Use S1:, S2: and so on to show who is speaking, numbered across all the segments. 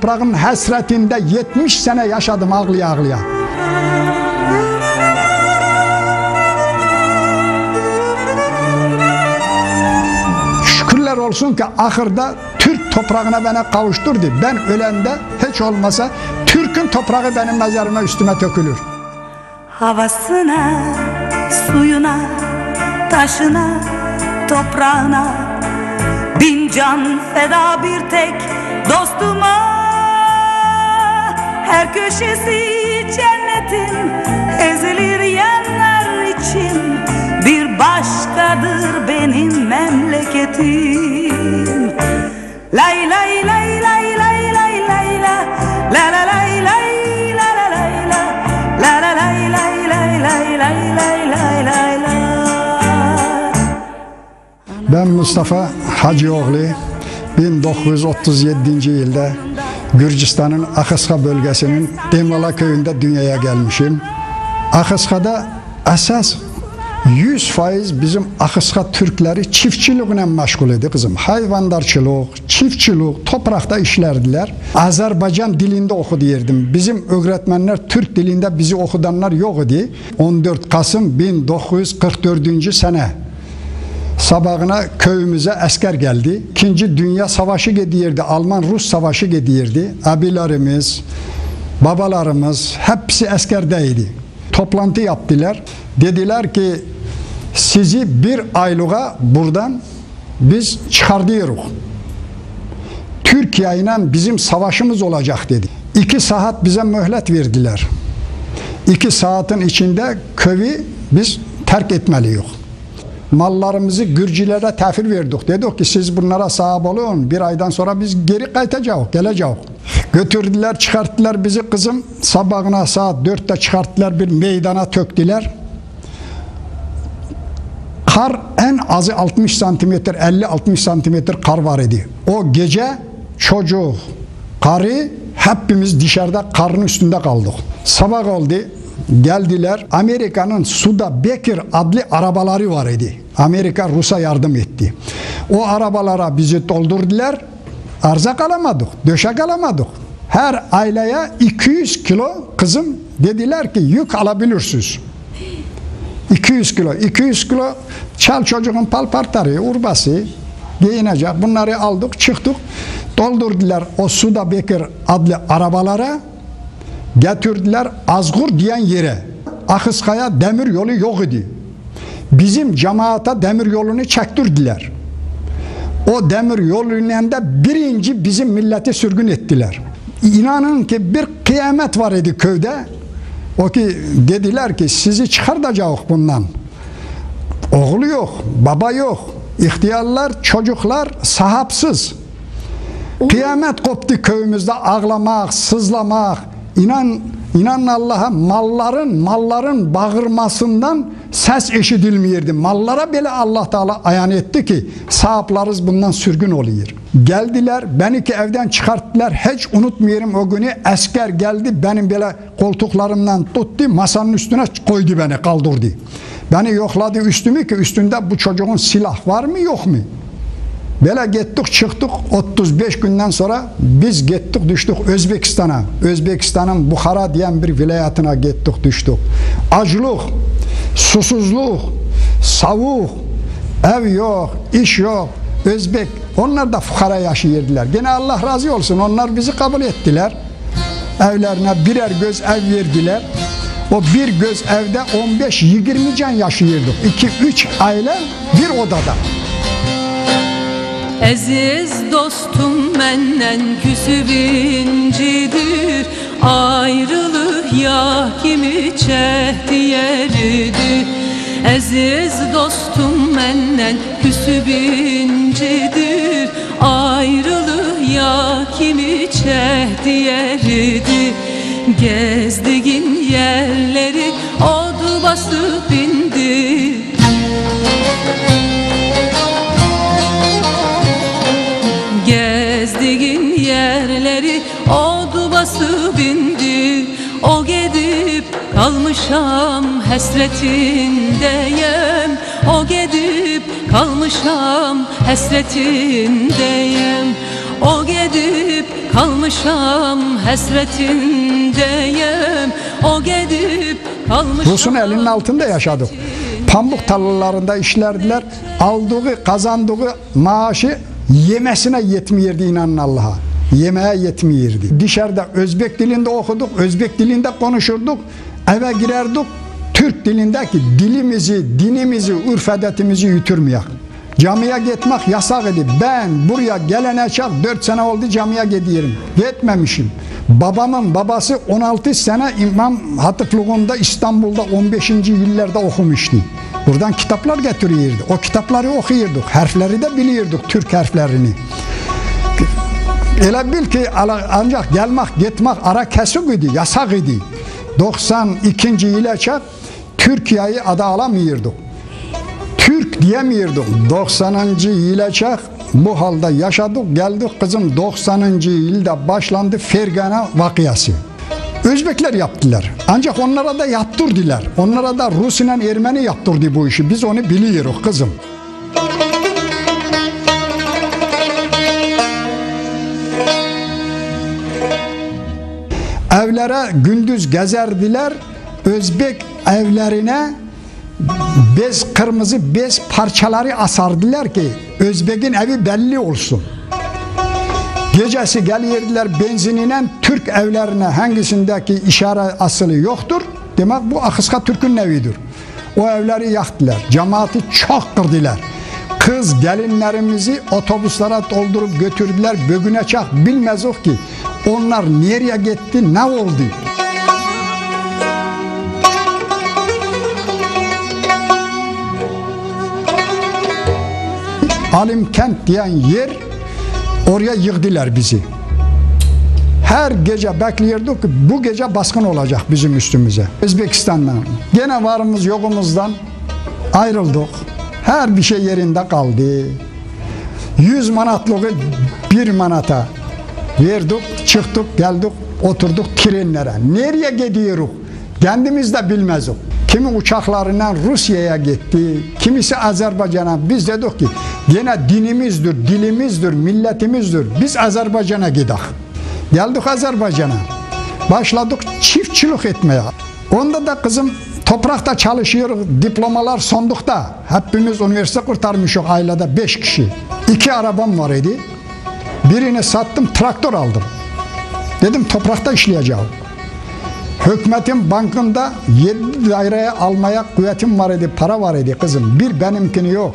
S1: toprağının hasretinde 70 sene yaşadım ağlıya ağlıya. Şükürler olsun ki ahırda Türk toprağına beni kavuşturdu. Ben ölende hiç olmasa Türk'ün toprağı benim mezarıma üstüme dökülür.
S2: Havasına, suyuna, taşına, toprağına Bin can feda bir tek dostuma Her köşesi cennetin ezilir yerler için Bir başkadır benim memleketim Lay lay lay lay lay lay lay la La la lay lay la la lay la La la lay lay lay lay lay lay lay lay la
S1: Ben Mustafa Hacıoğlu 1937 yılda Gürcistan'ın Akıska bölgesinin Demala köyünde dünyaya gelmişim. Akıska'da esas 100 faiz bizim Akıska Türkleri çiftçilikle meşgul idi kızım. Hayvandarçılık, çiftçilik, toprakta işlerdiler. Azerbaycan dilinde oku yerdim. Bizim öğretmenler Türk dilinde bizi okudanlar yok idi. 14 Kasım 1944. sene sabahına köyümüze asker geldi. İkinci Dünya Savaşı gidiyordu. Alman-Rus Savaşı gidiyordu. Abilerimiz, babalarımız hepsi askerdeydi. Toplantı yaptılar. Dediler ki sizi bir aylığa buradan biz çıkartıyoruz. Türkiye ile bizim savaşımız olacak dedi. İki saat bize mühlet verdiler. İki saatin içinde köyü biz terk etmeliyiz mallarımızı Gürcülere tefir verdik. Dedik ki siz bunlara sahip olun. Bir aydan sonra biz geri kaytacağız, geleceğiz. Götürdüler, çıkarttılar bizi kızım. Sabahına saat dörtte çıkarttılar bir meydana töktüler. Kar en azı 60 santimetre, 50-60 santimetre kar var idi. O gece çocuk, karı hepimiz dışarıda karın üstünde kaldık. Sabah oldu, geldiler. Amerika'nın Suda Bekir adlı arabaları var idi. Amerika Rus'a yardım etti. O arabalara bizi doldurdular. Arzak alamadık, döşek alamadık. Her aileye 200 kilo kızım dediler ki yük alabilirsiniz. 200 kilo, 200 kilo çal çocuğun palpartarı, urbası, giyinecek. Bunları aldık, çıktık. Doldurdular o Suda Bekir adlı arabalara getirdiler Azgur diyen yere. Akıskaya demir yolu yok idi. Bizim cemaata demir yolunu çektirdiler. O demir yolundan da birinci bizim milleti sürgün ettiler. İnanın ki bir kıyamet var idi köyde. O ki dediler ki sizi çıkartacağız bundan. Oğlu yok, baba yok. İhtiyarlar, çocuklar sahapsız. Kıyamet koptu köyümüzde ağlamak, sızlamak, İnan, inan Allah'a malların malların bağırmasından ses eşidilmeyirdi. Mallara bile Allah Teala ayan etti ki sahiplarız bundan sürgün oluyor. Geldiler beni ki evden çıkarttılar. Hiç unutmuyorum o günü. Asker geldi benim böyle koltuklarımdan tuttu masanın üstüne koydu beni kaldırdı. Beni yokladı üstümü ki üstünde bu çocuğun silah var mı yok mu? Böyle gittik çıktık 35 günden sonra biz gittik düştük Özbekistan'a. Özbekistan'ın Bukhara diyen bir vilayetine gittik düştük. Acılık, susuzluk, savuk, ev yok, iş yok. Özbek, onlar da fukara yaşayırdılar. Gene Allah razı olsun onlar bizi kabul ettiler. Evlerine birer göz ev verdiler. O bir göz evde 15-20 can yaşayırdık. 2-3 aile bir odada.
S3: Aziz dostum menden küsüp incidir Ayrılık ya kimi çehdi yeridir. Aziz dostum menden küsüp incidir Ayrılık ya kimi çehdi yeridir. Gezdiğin yerleri odu basıp indi kalmışam hasretindeyim O gidip kalmış kalmışam hasretindeyim O gidip kalmışam hasretindeyim O gidip kalmışam
S1: Rus'un elinin altında yaşadık. Pamuk tarlalarında işlerdiler. Aldığı, kazandığı maaşı yemesine yetmiyordu inanın Allah'a. Yemeğe yetmiyordu. Dışarıda Özbek dilinde okuduk, Özbek dilinde konuşurduk. Eve girerdik, Türk dilindeki dilimizi, dinimizi, urf adetimizi yuturmayak. Camiye gitmek yasak idi. Ben buraya gelene çak 4 sene oldu camiye gidiyorum. Gitmemişim. Babamın babası 16 sene İmam Hatipluğunda İstanbul'da 15. yıllarda okumuştu. Buradan kitaplar getiriyordu. O kitapları okuyorduk. Harfleri de biliyorduk Türk harflerini. Elə bil ki ancak gelmek gitmek ara kesik idi, yasak idi. 92. yıla çak Türkiye'yi ada alamıyorduk. Türk diyemiyorduk. 90. yıla çak bu halde yaşadık geldik kızım 90. yılda başlandı Fergana vakiyası. Özbekler yaptılar. Ancak onlara da yaptırdılar. Onlara da Rus ile Ermeni yaptırdı bu işi. Biz onu biliyoruz kızım. Evlere gündüz gezerdiler. Özbek evlerine bez kırmızı bez parçaları asardılar ki Özbek'in evi belli olsun. Gecesi gelirdiler benzinine Türk evlerine hangisindeki işare asılı yoktur. Demek bu Akıska Türk'ün evidir. O evleri yaktılar. Cemaati çok kırdılar. Kız gelinlerimizi otobüslere doldurup götürdüler. Bögüne çak bilmez o ki onlar nereye gitti ne oldu. Alimkent diyen yer oraya yığdılar bizi. Her gece bekliyorduk ki bu gece baskın olacak bizim üstümüze. Özbekistan'dan. Gene varımız yokumuzdan ayrıldık. Her bir şey yerinde kaldı. 100 manatlığı bir manata verdik, çıktık, geldik, oturduk trenlere. Nereye gidiyoruz? Kendimiz de bilmezdik. Kimi uçaklarıyla Rusya'ya gitti, kimisi Azerbaycan'a. Biz dedik ki gene dinimizdir, dilimizdir, milletimizdir. Biz Azerbaycan'a gidelim. Geldik Azerbaycan'a. Başladık çiftçilik etmeye. Onda da kızım toprakta çalışıyor, diplomalar sondukta. Hepimiz üniversite kurtarmışız ailede beş kişi. İki arabam var idi. Birini sattım, traktör aldım. Dedim toprakta işleyeceğim. Hükümetin bankında 7 daireye almaya kuvvetim var idi, para var idi kızım. Bir benimkini yok.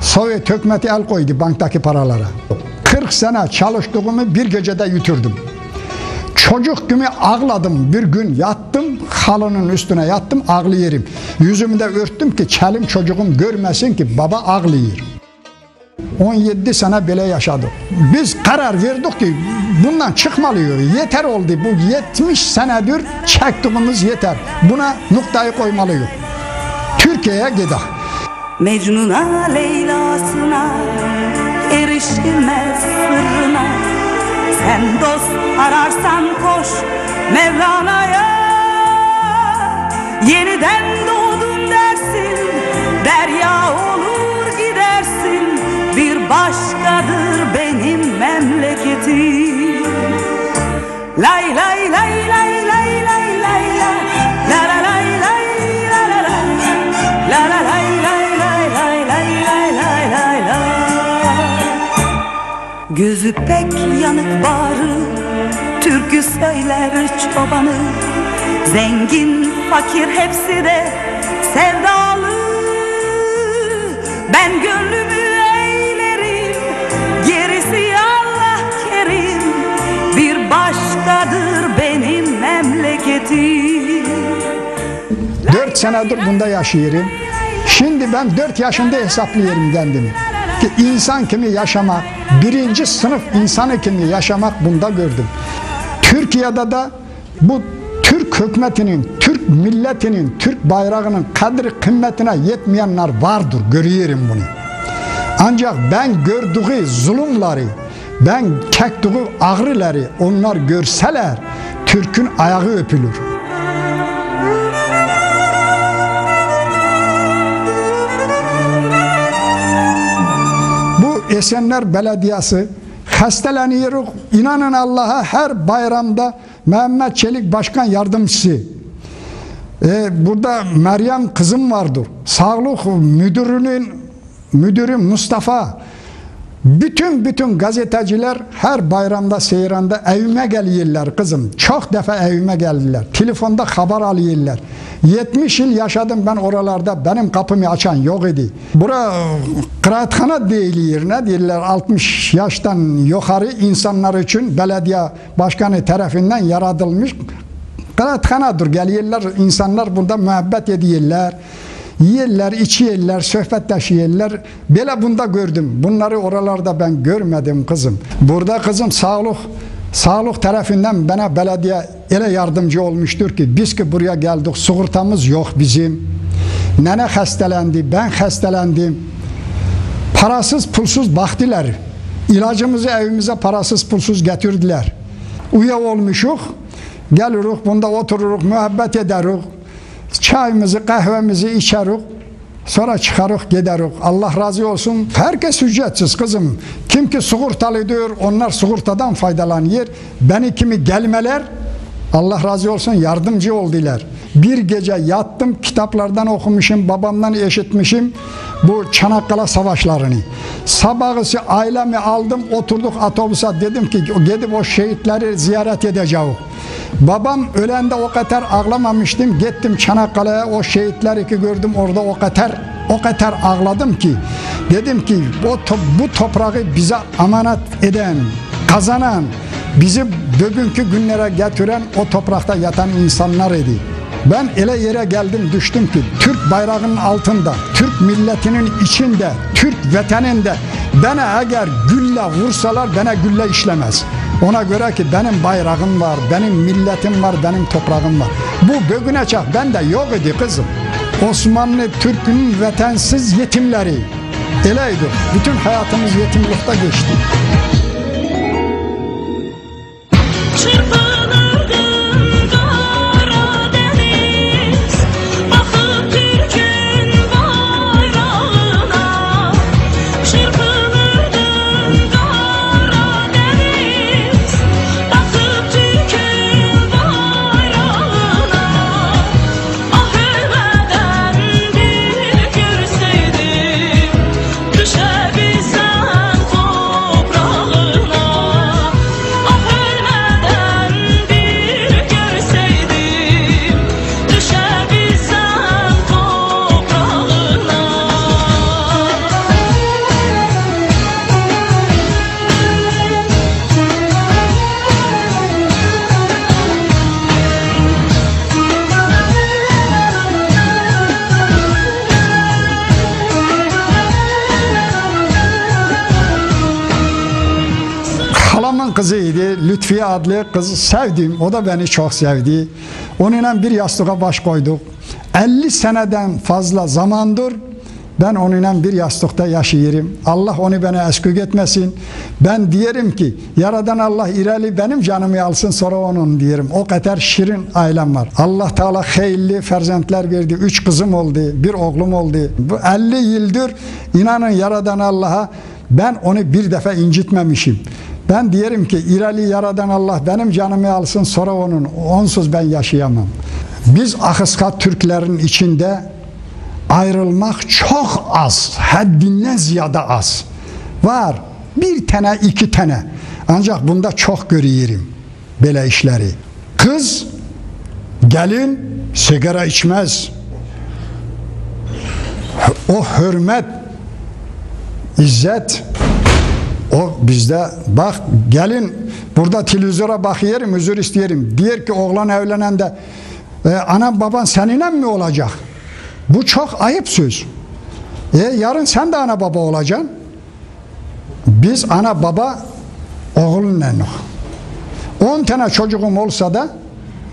S1: Sovyet hükümeti el koydu banktaki paralara. 40 sene çalıştığımı bir gecede yuturdum. Çocuk gibi ağladım. Bir gün yattım, halının üstüne yattım, ağlayırım. Yüzümü de örttüm ki çelim çocuğum görmesin ki baba ağlıyor. 17 sene böyle yaşadık. Biz karar verdik ki bundan çıkmalıyız. Yeter oldu. Bu 70 senedir çektiğimiz yeter. Buna noktayı koymalıyız. Türkiye'ye gidelim.
S2: Mecnun'a Leyla'sına erişilmez sırrına Sen dost ararsan koş Mevlana'ya Yeniden doğdun dersin Derya olur başkadır benim memleketim Lay lay lay lay lay lay lay la La la lay lay la la la La la lay lay lay lay lay lay lay lay la Gözü pek yanık bağrı Türkü söyler çobanı Zengin fakir hepsi de sevdalı Ben
S1: 4 senedir bunda yaşıyorum. Şimdi ben 4 yaşında hesaplıyorum kendimi. Ki insan kimi yaşamak, birinci sınıf insanı kimi yaşamak bunda gördüm. Türkiye'de de bu Türk hükümetinin, Türk milletinin, Türk bayrağının kadri kıymetine yetmeyenler vardır. Görüyorum bunu. Ancak ben gördüğü zulümleri, ben çektiği ağrıları onlar görseler Türk'ün ayağı öpülür. Esenler Belediyesi hasteleniyoruz. İnanın Allah'a her bayramda Mehmet Çelik Başkan Yardımcısı e, burada Meryem kızım vardır. Sağlık müdürünün müdürü Mustafa. Bütün bütün gazeteciler her bayramda seyranda evime geliyorlar kızım. Çok defa evime geldiler. Telefonda haber alıyorlar. 70 yıl yaşadım ben oralarda. Benim kapımı açan yok idi. Bura kıraathane değil ne diyorlar 60 yaştan yukarı insanlar için belediye başkanı tarafından yaratılmış Kıraathanadır. Geliyorlar insanlar burada muhabbet ediyorlar. Yiyirler, içiyorlar, sohbetleşiyorlar. Böyle bunda gördüm. Bunları oralarda ben görmedim kızım. Burada kızım sağlık sağlık tarafından bana belediye ele yardımcı olmuştur ki biz ki buraya geldik sigortamız yok bizim. Nene hastelendi, ben hastalandım. Parasız pulsuz baktılar. İlacımızı evimize parasız pulsuz getirdiler. Uya olmuşuk. Geliruk, bunda otururuk, muhabbet ederuk. Çayımızı, kahvemizi içeruk. Sonra çıkarık gideruk. Allah razı olsun. Herkes ücretsiz kızım. Kim ki sigortalı diyor, onlar sigortadan faydalanıyor. Beni kimi gelmeler, Allah razı olsun yardımcı oldular. Bir gece yattım, kitaplardan okumuşum, babamdan işitmişim bu Çanakkale savaşlarını. Sabahısı ailemi aldım, oturduk otobüse dedim ki gidip o şehitleri ziyaret edeceğim. Babam ölende o kadar ağlamamıştım. Gittim Çanakkale'ye o şehitleri ki gördüm orada o kadar o kadar ağladım ki dedim ki bu, bu toprağı bize emanet eden, kazanan, bizi bugünkü günlere getiren o toprakta yatan insanlar idi. Ben ele yere geldim düştüm ki Türk bayrağının altında, Türk milletinin içinde, Türk vatanında bana eğer gülle vursalar bana gülle işlemez. Ona göre ki benim bayrağım var, benim milletim var, benim toprağım var. Bu bugüne çak bende yok idi kızım. Osmanlı Türk'ün vatansız yetimleri. Eleydi. Bütün hayatımız yetimlikte geçti.
S4: Çırpınırdım
S1: kızıydı. Lütfiye adlı kız sevdim. O da beni çok sevdi. Onunla bir yastığa baş koyduk. 50 seneden fazla zamandır ben onunla bir yastıkta yaşıyorum. Allah onu bana eskük etmesin. Ben diyelim ki Yaradan Allah ileri benim canımı alsın sonra onun diyelim. O kadar şirin ailem var. Allah Teala hayırlı ferzentler verdi. Üç kızım oldu. Bir oğlum oldu. Bu 50 yıldır inanın Yaradan Allah'a ben onu bir defa incitmemişim. Ben diyelim ki ileri yaradan Allah benim canımı alsın sonra onun. Onsuz ben yaşayamam. Biz Akıska Türklerin içinde ayrılmak çok az. Haddinden ziyade az. Var. Bir tane iki tane. Ancak bunda çok görüyorum. Böyle işleri. Kız gelin sigara içmez. O hürmet İzzet o bizde bak gelin burada televizyona bakıyorum özür isteyelim. Diyor ki oğlan evlenende e, anam baban seninle mi olacak? Bu çok ayıp söz. E, yarın sen de ana baba olacaksın. Biz ana baba oğlunla 10 tane çocuğum olsa da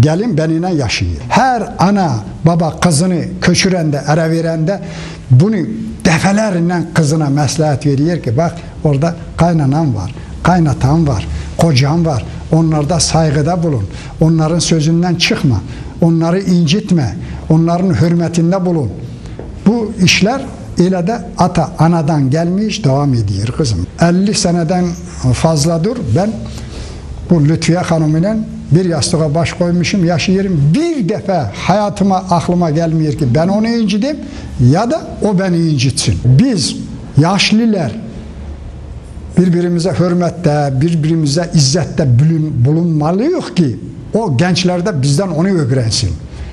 S1: gelin benimle yaşıyor. Her ana baba kızını köçürende, ere verende bunu defelerle kızına məsləhət veriyor ki bak orada kaynanan var, kaynatan var, kocan var. Onlarda saygıda bulun. Onların sözünden çıkma. Onları incitme. Onların hürmetinde bulun. Bu işler Elə də ata anadan gelmiş devam ediyor kızım. 50 seneden fazladır ben bu Lütfiye Hanım ile bir yastığa baş koymuşum yaşıyorum. Bir defa hayatıma aklıma gelmiyor ki ben onu incidim ya da o beni incitsin. Biz yaşlılar birbirimize hürmette, birbirimize izzette bulun, bulunmalıyıq ki o gençlerde bizden onu öğrensin.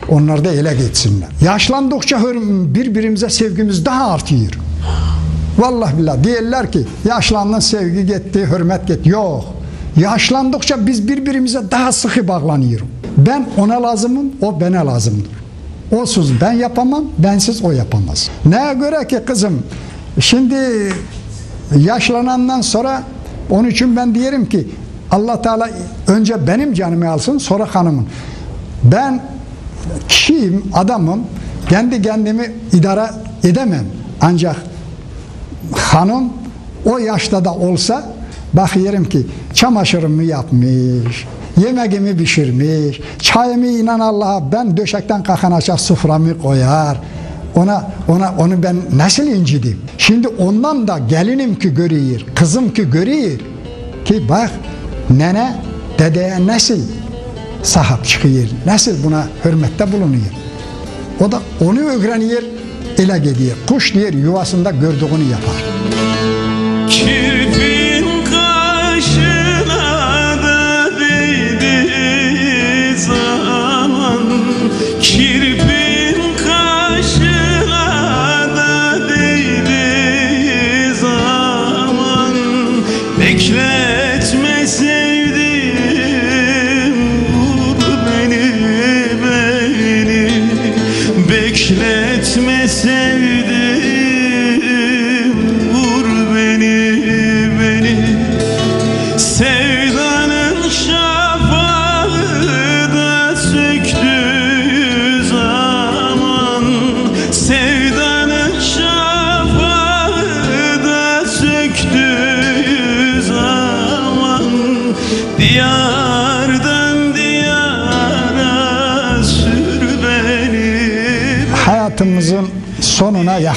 S1: Onlar da ele geçsinler. Yaşlandıkça birbirimize sevgimiz daha artıyor. Vallahi billah diyorlar ki yaşlandın sevgi gitti, hürmet gitti. Yok. Yaşlandıkça biz birbirimize daha sıkı bağlanıyoruz. Ben ona lazımım, o bana lazımdır. Onsuz ben yapamam, bensiz o yapamaz. Neye göre ki kızım, şimdi yaşlanandan sonra onun için ben diyelim ki Allah Teala önce benim canımı alsın sonra hanımın. Ben kişiyim, adamım. Kendi kendimi idare edemem. Ancak hanım o yaşta da olsa bakıyorum ki çamaşırımı yapmış, yemeğimi pişirmiş, çayımı inan Allah'a ben döşekten kalkan aşağı soframı koyar. Ona ona onu ben nasıl incidim? Şimdi ondan da gelinim ki görüyor, kızım ki görüyor ki bak nene dedeye nasıl sahip çıkıyor, nasıl buna hürmette bulunuyor. O da onu öğreniyor, ele gidiyor. Kuş diyor yuvasında gördüğünü yapar.
S5: Kirpin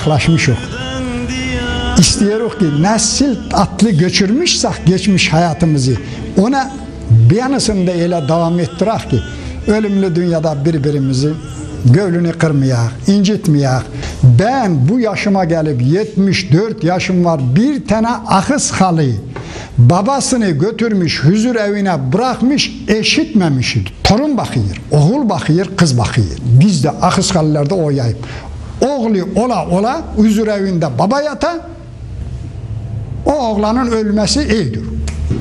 S1: sonuna yaklaşmışıq. İsteyirik ki nesil atlı göçürmüşsek geçmiş hayatımızı ona bir yanısını da elə devam ettirək ki ölümlü dünyada birbirimizi gövlünü kırmayak, incitmeyek. Ben bu yaşıma gelip 74 yaşım var bir tane akız halı babasını götürmüş huzur evine bırakmış eşitmemişiz. Torun bakıyor, oğul bakıyor, kız bakıyor. Biz de akız halılarda o yayıp. Oğlu ola ola huzur evinde baba yata o oğlanın ölmesi iyidir.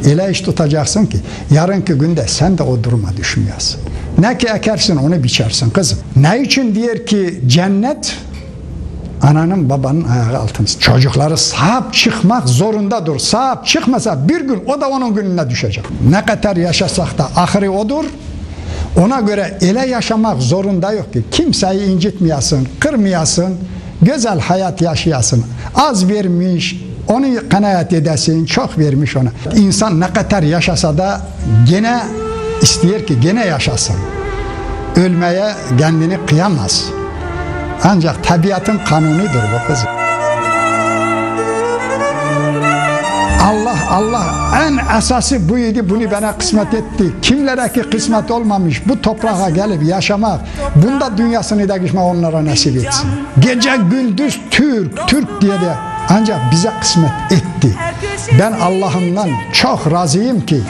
S1: Elə iş tutacaksın ki yarınki günde sen de o duruma düşmüyorsun. Ne ki ekersin onu biçersin kızım. Ne için diyor ki cennet ananın babanın ayağı altında. Çocukları sahip çıkmak zorundadır. Sahip çıkmasa bir gün o da onun gününe düşecek. Ne kadar yaşasak da ahırı odur. Ona göre ele yaşamak zorunda yok ki. Kimseyi incitmeyesin, kırmayasın, güzel hayat yaşayasın. Az vermiş, onu kanaat edesin, çok vermiş ona. İnsan ne kadar yaşasa da gene istiyor ki gene yaşasın. Ölmeye kendini kıyamaz. Ancak tabiatın kanunudur bu kızım. Allah Allah en esası buydu bunu bana kısmet etti. Kimlere ki kısmet olmamış bu toprağa gelip yaşamak, bunda dünyasını da geçmek onlara nasip etsin. Gece gündüz Türk, Türk diye de ancak bize kısmet etti. Ben Allah'ımdan çok razıyım ki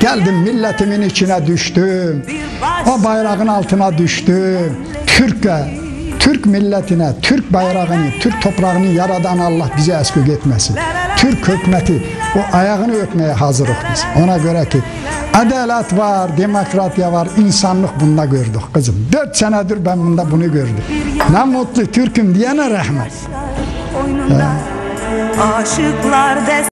S1: geldim milletimin içine düştüm. O bayrağın altına düştüm. Türk'e Türk milletine, Türk bayrağını, Türk toprağını yaradan Allah bize eskük etmesin. Türk hökuməti o ayağını öpməyə hazırıq biz. Ona görə ki, ədalət var, demokratiya var, insanlıq bunda gördük qızım. 4 sənədir mən bunda bunu gördüm. Nə mutlu Türküm
S2: deyənə rəhmət. Aşıqlar